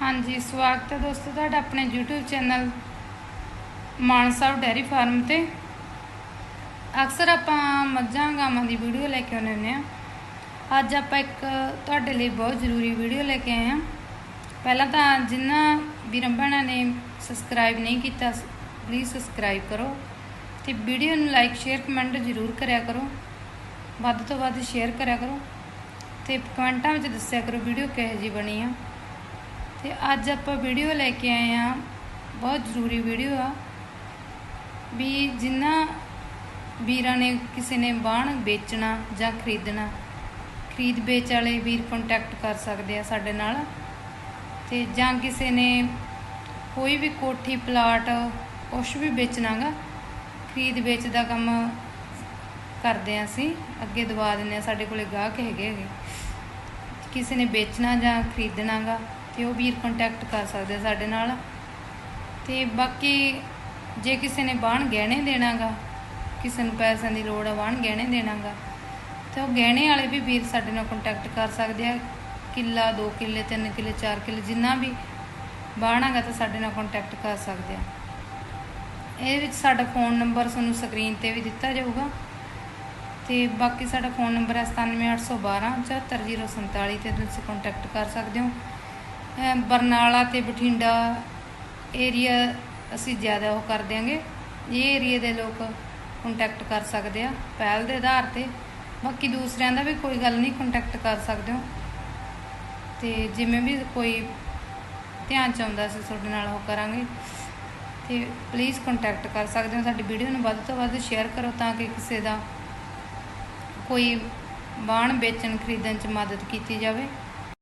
ਹਾਂਜੀ, ਸਵਾਗਤ ਹੈ ਦੋਸਤੋ ਤੁਹਾਡਾ ਆਪਣੇ YouTube channel Maan Sahib dairy farm ਤੇ। ਅਕਸਰ ਆਪਾਂ ਮੱਝਾਂ ਗਾਵਾਂ ਦੀ ਵੀਡੀਓ ਲੈ ਕੇ ਆਉਂਦੇ ਹੁੰਦੇ ਆ। ਅੱਜ ਆਪਾਂ ਇੱਕ ਤੁਹਾਡੇ ਲਈ ਬਹੁਤ ਜ਼ਰੂਰੀ ਵੀਡੀਓ ਲੈ ਕੇ ਆਏ ਆ ਪਹਿਲਾਂ ਤਾਂ ਜਿਨ੍ਹਾਂ ਵੀਰਾਂ ਭੈਣਾਂ ਨੇ ਸਬਸਕ੍ਰਾਈਬ ਨਹੀਂ ਕੀਤਾ ਪਲੀਜ਼ ਸਬਸਕ੍ਰਾਈਬ ਕਰੋ ਤੇ ਵੀਡੀਓ ਨੂੰ ਲਾਈਕ ਸ਼ੇਅਰ ਕਮੈਂਟ ਜ਼ਰੂਰ ਕਰਿਆ ਕਰੋ। ਵੱਧ ਤੋਂ ਵੱਧ ਸ਼ੇਅਰ ਕਰਿਆ ਕਰੋ ਤੇ ਕਮੈਂਟਾਂ ਵਿੱਚ ਦੱਸਿਆ ਕਰੋ ਵੀਡੀਓ ਕਿਹੋ ਜਿਹੀ ਬਣੀ ਆ। ਤੇ ਅੱਜ ਆਪਾਂ ਵੀਡੀਓ ਲੈ ਕੇ ਆਏ ਆ ਬਹੁਤ ਜ਼ਰੂਰੀ ਵੀਡੀਓ ਆ। ਵੀ ਜਿੰਨਾ ਵੀਰਾਂ ਨੇ ਕਿਸੇ ਨੇ ਬਾਣ ਵੇਚਣਾ ਜਾਂ ਖਰੀਦਣਾ, ਖਰੀਦ ਵੇਚ ਵਾਲੇ ਵੀਰ ਕੰਟੈਕਟ ਕਰ ਸਕਦੇ ਆ ਸਾਡੇ ਨਾਲ। ਤੇ ਜਾਂ ਕਿਸੇ ਨੇ ਕੋਈ ਵੀ ਕੋਠੀ, ਪਲਾਟ, ਕੁਛ ਵੀ ਵੇਚਣਾਗਾ, ਖਰੀਦ ਵੇਚ ਦਾ ਕੰਮ ਕਰਦੇ ਆ ਅਸੀਂ। ਅੱਗੇ ਦਵਾ ਦਿੰਦੇ ਆ, ਸਾਡੇ ਕੋਲੇ ਗਾਹਕ ਹੈਗੇ ਹੈਗੇ। ਕਿਸੇ ਨੇ ਵੇਚਣਾ ਜਾਂ ਖਰੀਦਣਾਗਾ ਤੇ ਉਹ ਵੀਰ ਕੰਟੈਕਟ ਕਰ ਸਕਦੇ ਆ ਸਾਡੇ ਨਾਲ। ਤੇ ਬਾਕੀ ਜੇ ਕਿਸੇ ਨੇ ਬਾਣ ਗਹਿਣੇ ਦੇਣਾਗਾ, ਕਿਸੇ ਨੂੰ ਪੈਸਿਆਂ ਦੀ ਲੋੜ ਆ ਬਾਣ ਗਹਿਣੇ ਦੇਣਾਗਾ, ਤੇ ਉਹ ਗਹਿਣੇ ਵਾਲੇ ਵੀ ਵੀਰ ਸਾਡੇ ਨਾਲ ਕੰਟੈਕਟ ਕਰ ਸਕਦੇ ਆ। ਕਿੱਲਾ 2 ਕਿੱਲੇ 3 ਕਿੱਲੇ 4 ਕਿੱਲੇ, ਜਿੰਨਾ ਵੀ ਬਾਣਾਗਾ ਤਾਂ ਸਾਡੇ ਨਾਲ ਕੰਟੈਕਟ ਕਰ ਸਕਦੇ ਆ। ਇਹਦੇ ਵਿੱਚ ਸਾਡਾ ਫੋਨ ਨੰਬਰ ਤੁਹਾਨੂੰ ਸਕਰੀਨ ਤੇ ਵੀ ਦਿੱਤਾ ਜਾਊਗਾ। ਤੇ ਬਾਕੀ ਸਾਡਾ ਫੋਨ ਨੰਬਰ ਹੈ 97812 74047 ਤੇ ਤੁਸੀਂ ਕੰਟੈਕਟ ਕਰ ਸਕਦੇ ਹੋ। ਬਰਨਾਲਾ ਤੇ ਬਠਿੰਡਾ ਏਰੀਆ ਅਸੀਂ ਜ਼ਿਆਦਾ ਉਹ ਕਰ ਦਿਆਂਗੇ। ਇਹ ਏਰੀਆ ਦੇ ਲੋਕ ਕੰਟੈਕਟ ਕਰ ਸਕਦੇ ਆ ਪਹਿਲ ਦੇ ਆਧਾਰ ਤੇ। ਬਾਕੀ ਦੂਸਰਿਆਂ ਦਾ ਵੀ ਕੋਈ ਗੱਲ ਨਹੀਂ ਕੰਟੈਕਟ ਕਰ ਸਕਦੇ ਹੋ। ਤੇ ਜਿਵੇਂ ਵੀ ਕੋਈ ਧਿਆਨ ਚ ਆਉਂਦਾ ਅਸੀਂ ਤੁਹਾਡੇ ਨਾਲ ਉਹ ਕਰਾਂਗੇ। ਤੇ ਪਲੀਜ਼ ਕੰਟੈਕਟ ਕਰ ਸਕਦੇ ਹੋ ਸਾਡੀ ਵੀਡੀਓ ਨੂੰ ਵੱਧ ਤੋਂ ਵੱਧ ਸ਼ੇਅਰ ਕਰੋ ਤਾਂ ਕਿ ਕਿਸੇ ਦਾ ਕੋਈ ਬਾਣ ਵੇਚਣ ਖਰੀਦਣ ਚ ਮਦਦ ਕੀਤੀ ਜਾਵੇ।